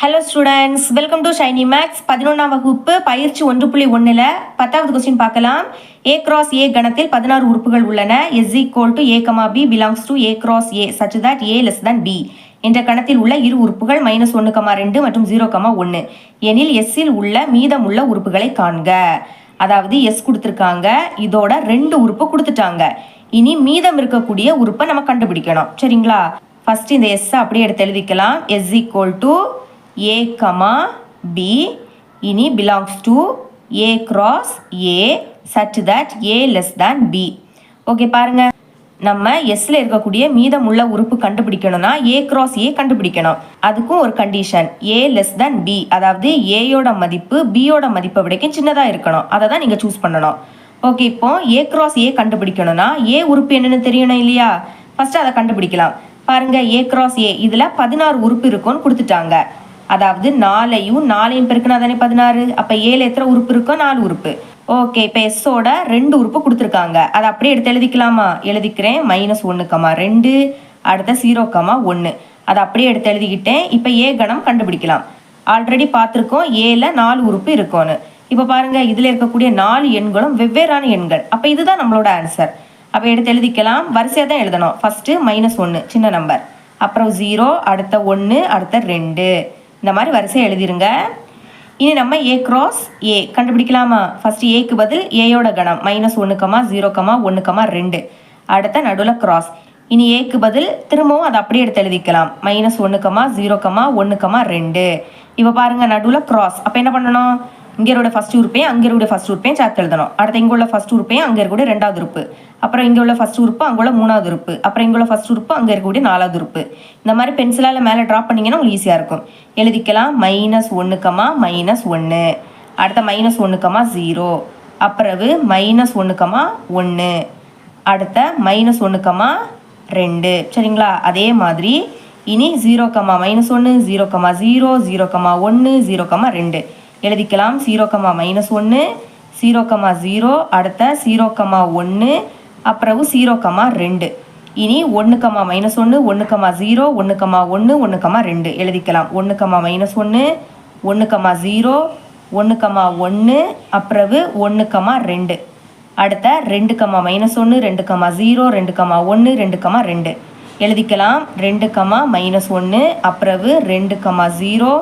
Hello students welcome to Shiny Maths பதினொன்றாம் வகுப்பு பயிற்சி ஒன்று புள்ளி ஒன்றில் பத்தாவது கொஸ்டின் பார்க்கலாம். ஏ கிராஸ் ஏ கணத்தில் பதினாறு உறுப்புகள் உள்ளன. S equal to A comma B belongs to A cross A such that A less than B என்ற கணத்தில் உள்ள இரு உறுப்புகள் மைனஸ் ஒன்று கமா ரெண்டு மற்றும் ஜீரோ கமா ஒன்று எனில் எஸ்ஸில் உள்ள மீதமுள்ள உறுப்புகளை காண்க. அதாவது எஸ் கொடுத்துருக்காங்க. இதோட ரெண்டு உறுப்பு கொடுத்துட்டாங்க. இனி மீதம் இருக்கக்கூடிய உறுப்பை நம்ம கண்டுபிடிக்கணும். சரிங்களா? ஃபர்ஸ்ட் இந்த எஸ் அப்படியே எடுத்து எழுதிக்கலாம். S equal to A comma B இனி belongs to A cross A such that A less than B okay பாருங்க. நம்ம எஸ்ல இருக்கக்கூடிய மீதமுள்ள உறுப்பு கண்டுபிடிக்கணும்னா ஏ கிராஸ் ஏ கண்டுபிடிக்கணும். அதுக்கும் ஒரு condition A less than B அதாவது ஏயோட மதிப்பு பியோட மதிப்பை விடக்கும் சின்னதாக இருக்கணும். அதை தான் நீங்கள் சூஸ் பண்ணணும். ஓகே இப்போ ஏ கிராஸ் ஏ கண்டுபிடிக்கணும்னா ஏ உறுப்பு என்னன்னு தெரியணும் இல்லையா? ஃபர்ஸ்ட் அதை கண்டுபிடிக்கலாம். பாருங்க ஏ கிராஸ் ஏ இதில் பதினாறு உறுப்பு இருக்கும்னு கொடுத்துட்டாங்க. அதாவது நாலையும் நாலையும் பெருக்குனா தானே பதினாறு? அப்போ ஏழு எத்தனை உறுப்பு இருக்கோ நாலு உறுப்பு. ஓகே இப்போ எஸ்ஸோட ரெண்டு உறுப்பு கொடுத்துருக்காங்க. அதை அப்படியே எடுத்து எழுதிக்கலாமா? எழுதிக்கிறேன். மைனஸ் ஒன்று கமா ரெண்டு அடுத்த ஜீரோ கமா ஒன்று அதை அப்படியே எடுத்து எழுதிக்கிட்டேன். இப்போ ஏ கணம் கண்டுபிடிக்கலாம். ஆல்ரெடி பார்த்துருக்கோம். ஏல நாலு உறுப்பு இருக்கும்னு. இப்போ பாருங்கள் இதில் இருக்கக்கூடிய நாலு எண்களும் வெவ்வேறான எண்கள். அப்போ இதுதான் நம்மளோட ஆன்சர் அப்போ எடுத்து எழுதிக்கலாம். வரிசையாக தான் எழுதணும். ஃபஸ்ட்டு மைனஸ் ஒன்று சின்ன நம்பர் அப்புறம் ஜீரோ அடுத்த ஒன்று அடுத்த ரெண்டு. இந்த மாதிரி வரிசை எழுதிருங்க. இனி நம்ம ஏ கிராஸ் ஏ கண்டுபிடிக்கலாமா? ஃபஸ்ட்டு ஏக்கு பதில் ஏயோட கணம். மைனஸ் ஒன்று கமா ஜீரோ கமா ஒன்று கமா ரெண்டு. அடுத்த நடுவில் கிராஸ் இனி ஏக்கு பதில் திரும்பவும் அதை அப்படியே எடுத்து எழுதிக்கலாம். மைனஸ் ஒன்று கமா ஜீரோ கமா ஒன்று கமா ரெண்டு. இப்போ பாருங்கள் நடுவில் கிராஸ் அப்போ என்ன பண்ணணும்? இங்கே இருக்க ஃபஸ்ட் உறுப்பையும் அங்கே இருக்க ஃபஸ்ட் உறுப்பையும் சேர்த்து எழுதணும். அடுத்து இங்கே உள்ள ஃபஸ்ட் உறுப்பையும் அங்கே இருக்கக்கூடிய ரெண்டாவது உறுப்பு. அப்புறம் இங்கே உள்ள ஃபஸ்ட் உறுப்பு அங்கே உள்ள மூணாவது உறுப்பு. அப்புறம் இங்கே உள்ள ஃபஸ்ட் உறுப்பு அங்கே இருக்கக்கூடிய நாலாவது உறுப்பு. இந்த மாதிரி பென்சிலால் மேலே ட்ராப் பண்ணீங்கன்னா உங்களுக்கு ஈஸியாக இருக்கும். எழுதிக்கலாம். மைனஸ் ஒன்றுக்கமா மைனஸ் ஒன்று அடுத்த மைனஸ் ஒன்றுக்கமா ஜீரோ அப்புறவு மைனஸ் ஒன்றுக்கமா ஒன்று அடுத்த மைனஸ் ஒன்றுக்கமா கமா ரெண்டு. சரிங்களா? அதே மாதிரி இனி ஜீரோ கமா மைனஸ் ஒன்று zero comma zero zero comma ஒன்று ஜீரோ கமா ரெண்டு. எழுதிக்கலாம். ஜீரோ கமா மைனஸ் ஒன்று ஜீரோ கமா ஜீரோ அடுத்த ஜீரோ கமா ஒன்று அப்புறம் ஜீரோ கமா ரெண்டு. இனி ஒன்று கமா மைனஸ் ஒன்று ஒன்று கமா ஜீரோ ஒன்று கமா ஒன்று ஒன்று கமா ரெண்டு. எழுதிக்கலாம். ஒன்று கமா மைனஸ் ஒன்று ஒன்று கமா ஜீரோ ஒன்று கமா ஒன்று அப்புறவு ஒன்று கமா ரெண்டு. அடுத்த ரெண்டு கமா மைனஸ் ஒன்று ரெண்டு கமா ஜீரோ ரெண்டு கமா ஒன்று ரெண்டு கமா ரெண்டு. எழுதிக்கலாம். ரெண்டு கமா மைனஸ் ஒன்று அப்புறவு ரெண்டு கமா ஜீரோ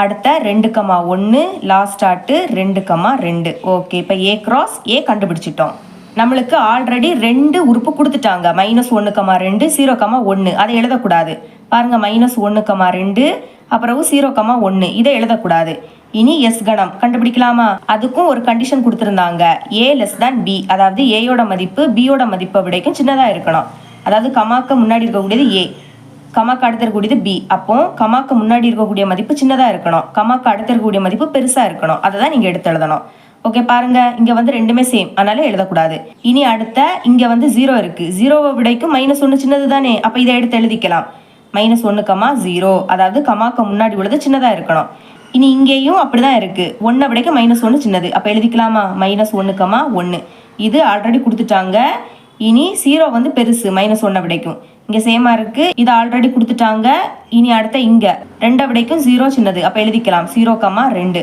அடுத்த ரெண்டு கமா ஒன்று லாஸ்ட் ஆட்டு ரெண்டு கமா ரெண்டு. ஓகே இப்போ ஏ கிராஸ் ஏ கண்டுபிடிச்சிட்டோம். நம்மளுக்கு ஆல்ரெடி ரெண்டு உறுப்பு கொடுத்துட்டாங்க. மைனஸ் ஒன்று கமா ரெண்டு ஜீரோ கமா ஒன்று அதை எழுதக்கூடாது. பாருங்கள் மைனஸ் ஒன்று கமா ரெண்டு அப்புறம் ஜீரோ கமா ஒன்று இதை எழுதக்கூடாது. இனி எஸ் கணம். கண்டுபிடிக்கலாமா? அதுக்கும் ஒரு கண்டிஷன் கொடுத்துருந்தாங்க. ஏ லெஸ் தேன் பி அதாவது ஏயோட மதிப்பு பியோட மதிப்பை விடைக்கும் சின்னதாக இருக்கணும். அதாவது கமாக்க முன்னாடி இருக்கக்கூடியது ஏ கமாக்கு அடுத்து இருக்கக்கூடியது பி அப்போ கமாக்கு முன்னாடி இருக்கக்கூடிய மதிப்பு சின்னதாக இருக்கணும். கமாக்கு அடுத்து இருக்கக்கூடிய மதிப்பு பெருசாக இருக்கணும். அதை தான் நீங்கள் எடுத்து எழுதணும். ஓகே பாருங்க. இங்க வந்து ரெண்டுமே சேம் அதனால எழுதக்கூடாது. இனி அடுத்த இங்க வந்து ஜீரோ இருக்கு. ஜீரோவை விடைக்கும் மைனஸ் ஒன்று சின்னது தானே. அப்போ இதை எடுத்து எழுதிக்கலாம். மைனஸ் ஒன்று கமா ஜீரோ அதாவது கமாக்கு முன்னாடி உள்ளது சின்னதாக இருக்கணும். இனி இங்கேயும் அப்படிதான் இருக்கு. ஒன்றை விடைக்கு மைனஸ் ஒன்று சின்னது. அப்போ எழுதிக்கலாமா? மைனஸ் ஒன்று கமா ஒன்று இது ஆல்ரெடி கொடுத்துட்டாங்க. இனி ஜீரோ வந்து பெருசு மைனஸ் ஒன்றை விடைக்கும் இங்கே சேமா இருக்குது இது ஆல்ரெடி கொடுத்துட்டாங்க. இனி அடுத்த இங்கே. ரெண்டை விடைக்கும் ஜீரோ சின்னது. அப்போ எழுதிக்கலாம். ஜீரோ கம்மா ரெண்டு.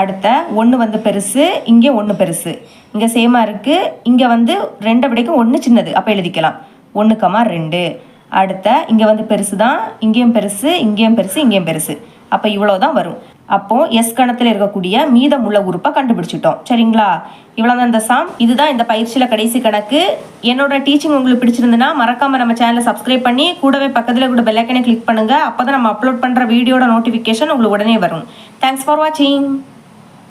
அடுத்த ஒன்று வந்து பெருசு இங்கே ஒன்று பெருசு. இங்கே சேமா இருக்குது இங்கே வந்து ரெண்டை விடைக்கும் ஒன்று சின்னது. அப்போ எழுதிக்கலாம். ஒன்று கமா ரெண்டு. அடுத்த இங்கே வந்து பெருசு தான் இங்கேயும் பெருசு இங்கேயும் பெருசு இங்கேயும் பெருசு. அப்போ இவ்வளோ தான் வரும். அப்போ எஸ் கணத்தில் இருக்கக்கூடிய மீதமுள்ள உறுப்பை கண்டுபிடிச்சிட்டோம். சரிங்களா? இவ்வளோ தான் இந்த சாம் இதுதான் இந்த பயிற்சியில் கடைசி கணக்கு. என்னோட டீச்சிங் உங்களுக்கு பிடிச்சிருந்துன்னா மறக்காம நம்ம சேனலை சப்ஸ்கிரைப் பண்ணி கூடவே பக்கத்தில் கூட பெல்லைக்கனை கிளிக் பண்ணுங்க. அப்போ தான் நம்ம அப்லோட் பண்ணுற வீடியோட நோட்டிஃபிகேஷன் உங்களுக்கு உடனே வரும். தேங்க்ஸ் ஃபார் வாட்சிங்